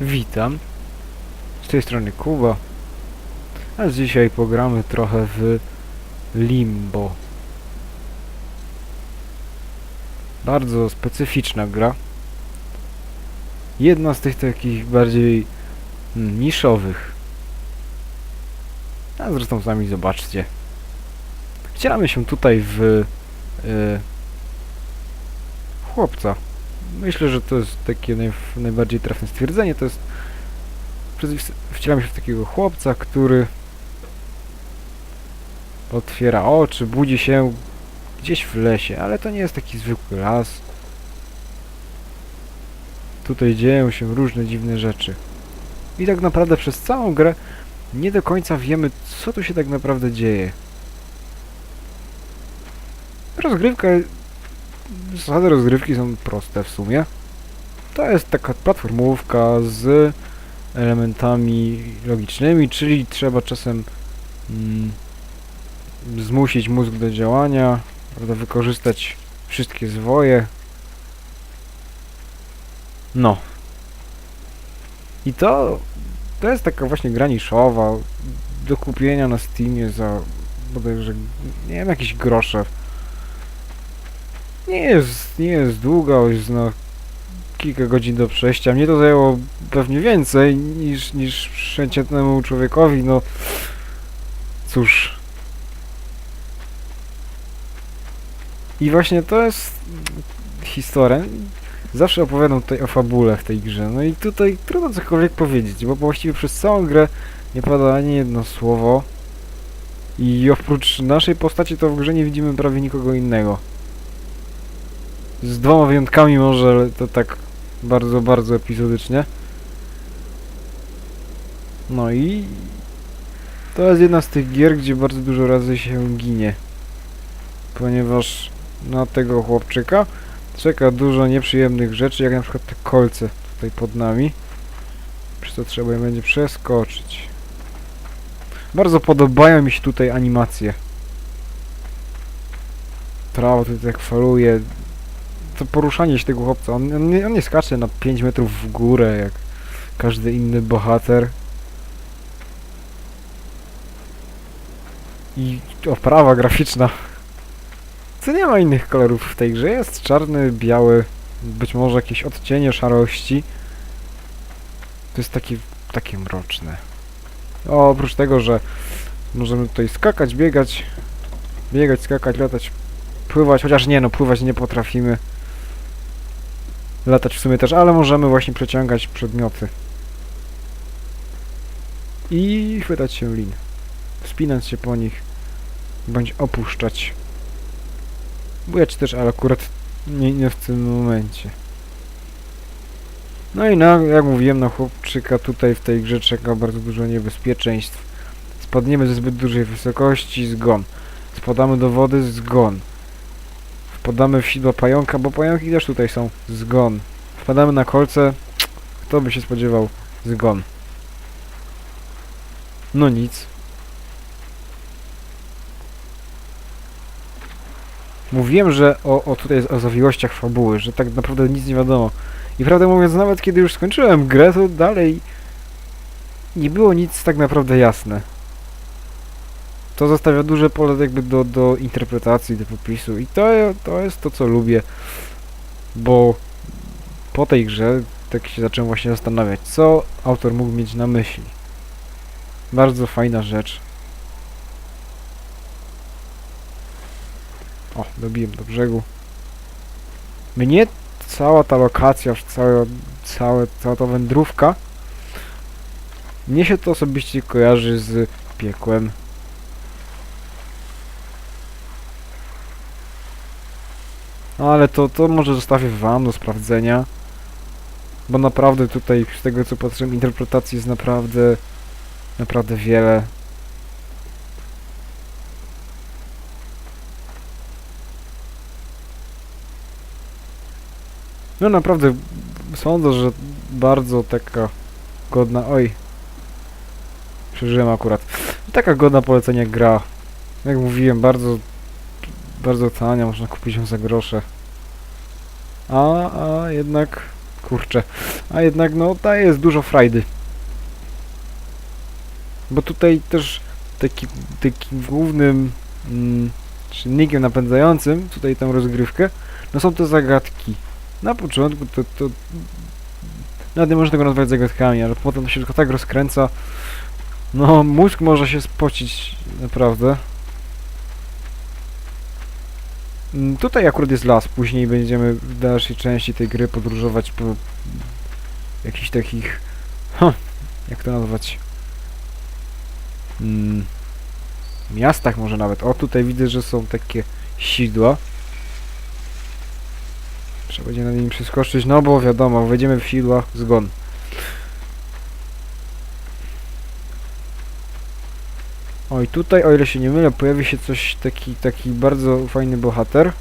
Witam. Z tej strony Kuba. A dzisiaj pogramy trochę w Limbo. Bardzo specyficzna gra. Jedna z tych takich bardziej mm, niszowych. A zresztą sami zobaczcie. Wcielamy się tutaj w y, chłopca. Myślę, że to jest takie naj, najbardziej trafne stwierdzenie. To jest. Wcielamy się w takiego chłopca, który otwiera oczy, budzi się gdzieś w lesie, ale to nie jest taki zwykły las. Tutaj dzieją się różne dziwne rzeczy. I tak naprawdę przez całą grę nie do końca wiemy, co tu się tak naprawdę dzieje. Rozgrywka Zasady rozgrywki są proste w sumie. To jest taka platformówka z elementami logicznymi, czyli trzeba czasem mm, zmusić mózg do działania, prawda, wykorzystać wszystkie zwoje. No. I to, to jest taka właśnie gra niszowa, do kupienia na Steamie za bodajże, nie wiem, jakieś grosze. Nie jest, nie jest długa, już no kilka godzin do przejścia. Mnie to zajęło pewnie więcej niż, niż przeciętnemu człowiekowi, no cóż. I właśnie to jest historia. Zawsze opowiadam tutaj o fabule w tej grze. No i tutaj trudno cokolwiek powiedzieć, bo właściwie przez całą grę nie pada ani jedno słowo. I oprócz naszej postaci to w grze nie widzimy prawie nikogo innego. Z dwoma wyjątkami może, ale to tak bardzo, bardzo epizodycznie. No i to jest jedna z tych gier, gdzie bardzo dużo razy się ginie. Ponieważ na tego chłopczyka czeka dużo nieprzyjemnych rzeczy, jak na przykład te kolce tutaj pod nami. Przez to trzeba je będzie przeskoczyć. Bardzo podobają mi się tutaj animacje. Trawa tutaj tak faluje, to poruszanie się tego chłopca, on, on, nie, on nie skacze na 5 metrów w górę, jak każdy inny bohater. I oprawa graficzna. Co nie ma innych kolorów w tej grze. Jest czarny, biały, być może jakieś odcienie szarości. To jest takie, takie mroczne. O, oprócz tego, że możemy tutaj skakać, biegać, biegać, skakać, latać, pływać, chociaż nie no, pływać nie potrafimy latać w sumie też, ale możemy właśnie przeciągać przedmioty. I chwytać się lin. Wspinać się po nich, bądź opuszczać. Bujać też, ale akurat nie, nie w tym momencie. No i na, jak mówiłem, na chłopczyka tutaj w tej grze czeka bardzo dużo niebezpieczeństw. Spadniemy ze zbyt dużej wysokości, zgon. Spadamy do wody, zgon. Wpadamy w sidła pająka, bo pająki też tutaj są. Zgon. Wpadamy na kolce. Kto by się spodziewał? Zgon. No nic. Mówiłem, że o, o tutaj o zawiłościach fabuły, że tak naprawdę nic nie wiadomo. I prawdę mówiąc, nawet kiedy już skończyłem grę, to dalej nie było nic tak naprawdę jasne. To zostawia duże pole jakby do, do interpretacji, do popisu i to, to jest to, co lubię, bo po tej grze tak się zacząłem właśnie zastanawiać, co autor mógł mieć na myśli. Bardzo fajna rzecz. O, dobiłem do brzegu. Mnie cała ta lokacja, cała, całe, cała ta wędrówka, mnie się to osobiście kojarzy z piekłem. No ale to, to może zostawię wam do sprawdzenia. Bo naprawdę tutaj, z tego co patrzyłem, interpretacji jest naprawdę, naprawdę wiele. No naprawdę, sądzę, że bardzo taka godna... Oj. Przeżyłem akurat. Taka godna polecenia gra. Jak mówiłem, bardzo bardzo tania, można kupić ją za grosze. A, a jednak kurczę. A jednak no ta jest dużo frajdy. Bo tutaj też taki, takim głównym mm, czynnikiem napędzającym tutaj tę rozgrywkę, no są te zagadki. Na początku to, to nawet nie można tego nazwać zagadkami, ale potem to się tylko tak rozkręca. No, mózg może się spocić naprawdę. Mm, Tutaj akurat jest las, później będziemy w dalszej części tej gry podróżować po jakichś takich, ha, jak to nazwać, mm, miastach może nawet. O, tutaj widzę, że są takie sidła. Trzeba będzie na nimi przeskoczyć, no bo wiadomo, wejdziemy w sidła, zgon. Oj, tutaj, o ile się nie mylę, pojawi się coś taki, taki bardzo fajny bohater.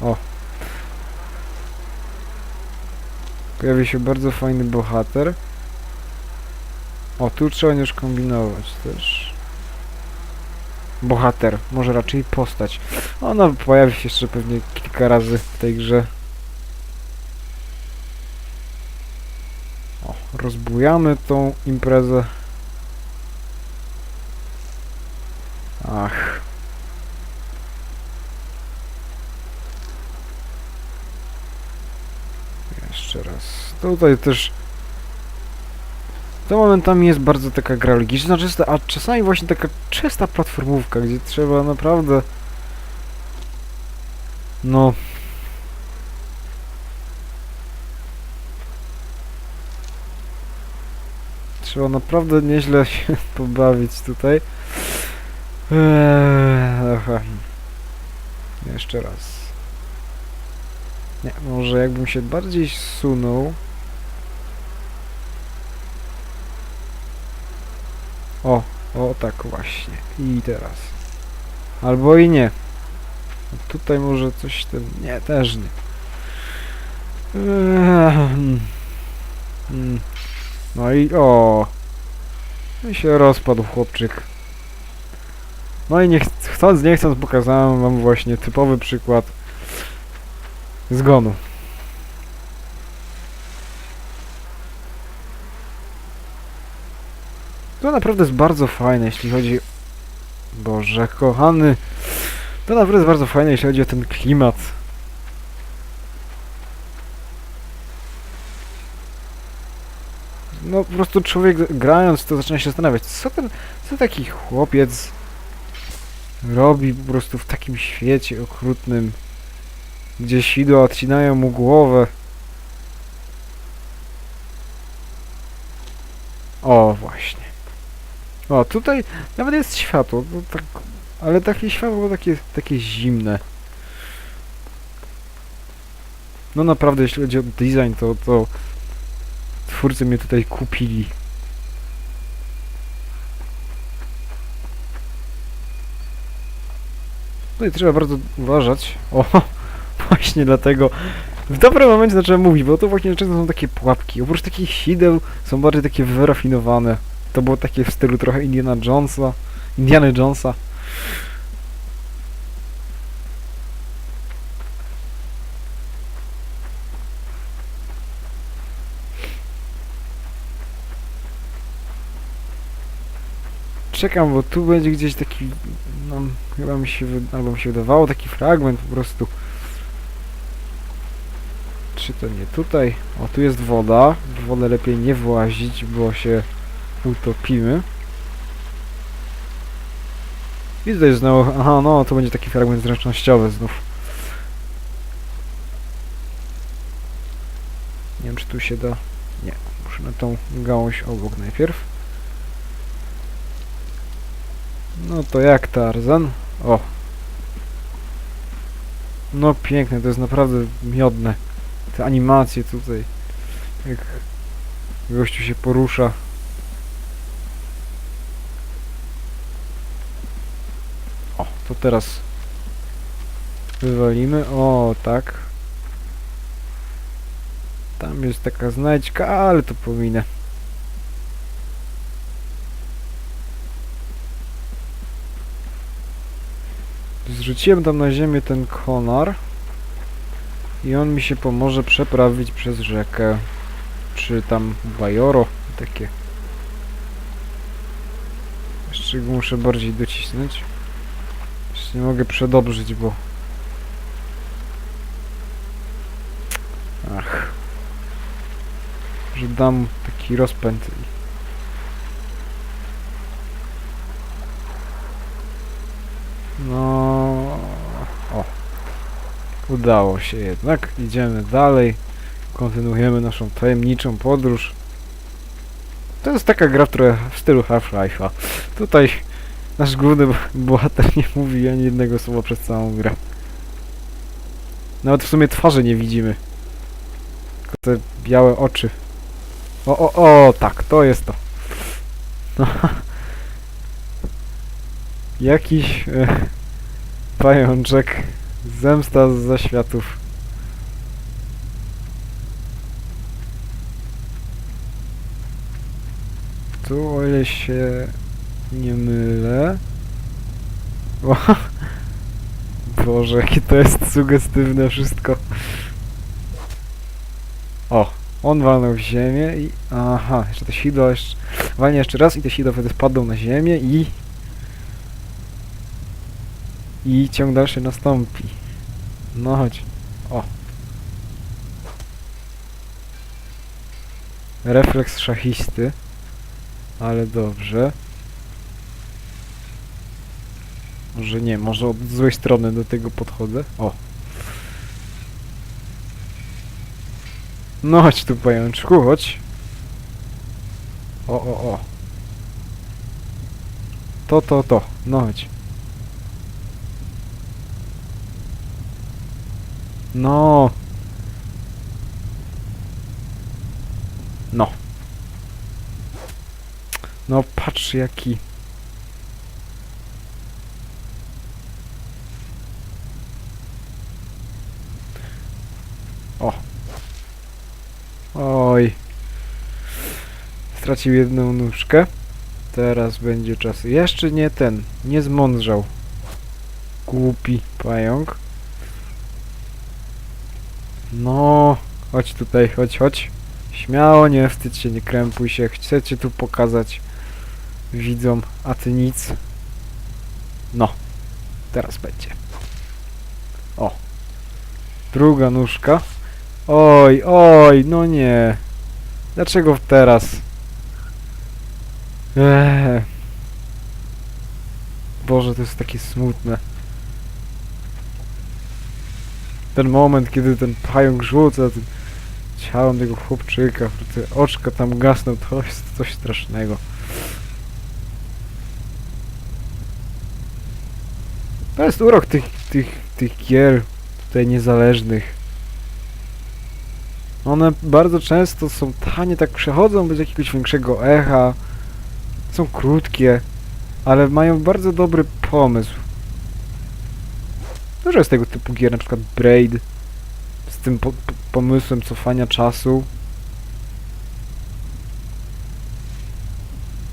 O. Pojawi się bardzo fajny bohater. O, tu trzeba już kombinować też. Bohater, może raczej postać. Ona pojawi się jeszcze pewnie kilka razy w tej grze. O, rozbujamy tą imprezę. Ach. Jeszcze raz. Tutaj też... To momentami jest bardzo taka gra logiczna, czysta, a czasami właśnie taka czysta platformówka, gdzie trzeba naprawdę... No... Trzeba naprawdę nieźle się pobawić tutaj. Eee, aha. Jeszcze raz. Nie, może jakbym się bardziej sunął. O, o tak właśnie. I teraz. Albo i nie. Tutaj może coś ten... Nie, też nie. Eee, mm. Mm. No i o. I się rozpadł chłopczyk. No i nie ch chcąc, nie chcąc pokazałem wam właśnie typowy przykład zgonu. To naprawdę jest bardzo fajne, jeśli chodzi... Boże, kochany... To naprawdę jest bardzo fajne, jeśli chodzi o ten klimat. No, po prostu człowiek grając, to zaczyna się zastanawiać, co ten, co taki chłopiec robi po prostu w takim świecie okrutnym, gdzie sidła odcinają mu głowę. O, właśnie. O, tutaj nawet jest światło, tak, ale takie światło takie, takie zimne. No naprawdę, jeśli chodzi o design, to, to twórcy mnie tutaj kupili. Tutaj trzeba bardzo uważać. O, właśnie dlatego w dobrym momencie zacząłem mówić, bo to właśnie często są takie pułapki. Oprócz takich sideł są bardziej takie wyrafinowane. To było takie w stylu trochę Indiana Jonesa. Indiana Jonesa. Czekam, bo tu będzie gdzieś taki, no, chyba mi się, albo mi się wydawało, taki fragment po prostu. Czy to nie tutaj? O, tu jest woda. W wodę lepiej nie włazić, bo się utopimy. I tutaj znowu, aha, no, to będzie taki fragment zręcznościowy znów. Nie wiem, czy tu się da... Nie, muszę na tą gałąź obok najpierw. No to jak Tarzan? O! No piękne, to jest naprawdę miodne. Te animacje tutaj. Jak gościu się porusza. O, to teraz wywalimy. O, tak. Tam jest taka znajdźka, ale to pominę. Zrzuciłem tam na ziemię ten konar. I on mi się pomoże przeprawić przez rzekę. Czy tam Bajoro, takie. Jeszcze go muszę bardziej docisnąć. Jeszcze nie mogę przedobrzyć, bo... Ach. Że dam taki rozpęd. i- No... O. Udało się jednak. Idziemy dalej. Kontynuujemy naszą tajemniczą podróż. To jest taka gra, która w stylu Half-Life'a. Tutaj nasz główny bo- bohater nie mówi ani jednego słowa przez całą grę. Nawet w sumie twarzy nie widzimy. Tylko te białe oczy. O, o, o, tak, to jest to. No. Jakiś e, pajączek. Zemsta z zaświatów. Tu, o ile się nie mylę. O, Boże, jakie to jest sugestywne wszystko. O, on walnął w ziemię i... Aha, jeszcze to sidło jeszcze... Walnie jeszcze raz i te sidła wtedy spadną na ziemię i... I ciąg dalszy nastąpi. No chodź. O. Refleks szachisty. Ale dobrze. Może nie, może od złej strony do tego podchodzę. O. No chodź tu pajączku, chodź. O, o, o. To, to, to. No chodź. No. No. No patrz jaki. O. Oj. Stracił jedną nóżkę. Teraz będzie czas. Jeszcze nie ten. Nie zmądrzał. Głupi pająk. No. Chodź tutaj, chodź, chodź. Śmiało, nie wstydź się, nie krępuj się. Chcę cię tu pokazać widzom, a ty nic. No. Teraz będzie. O. Druga nóżka. Oj, oj, no nie. Dlaczego teraz? Eee. Boże, to jest takie smutne. Ten moment, kiedy ten pająk rzuca tym ciałem tego chłopczyka, te oczka tam gasną, to jest coś strasznego. To jest urok tych, tych, tych gier tutaj niezależnych. One bardzo często są tanie, tak przechodzą bez jakiegoś większego echa. Są krótkie, ale mają bardzo dobry pomysł. Dużo jest tego typu gier, na przykład Braid. Z tym po po pomysłem cofania czasu.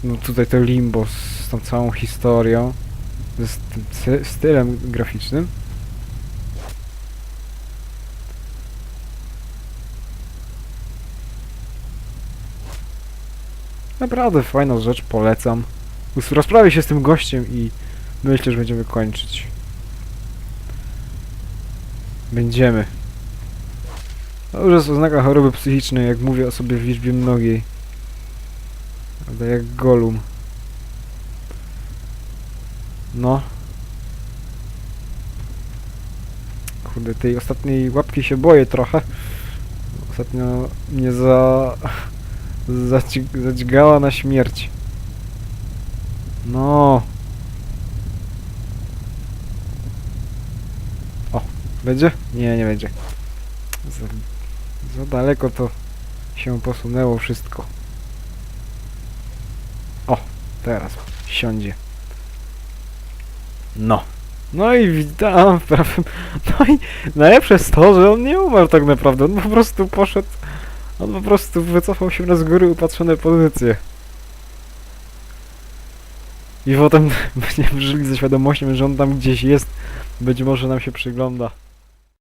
No tutaj to Limbo z tą całą historią. Z tym stylem graficznym. Naprawdę fajna rzecz, polecam. Rozprawię się z tym gościem i myślę, że będziemy kończyć. Będziemy. Już jest oznaka choroby psychicznej, jak mówię o sobie w liczbie mnogiej. Prawda, jak Golum. No. Kurde, tej ostatniej łapki się boję trochę. Ostatnio mnie za... Zadźgała na śmierć. No. O, będzie? Nie, nie będzie. Za, za daleko to się posunęło wszystko. O, teraz siądzie. No. No i witam w prawym... No i najlepsze jest to, że on nie umarł tak naprawdę. On po prostu poszedł... On po prostu wycofał się na z góry upatrzone pozycje. I potem będziemy żyli ze świadomością, że on tam gdzieś jest. Być może nam się przygląda.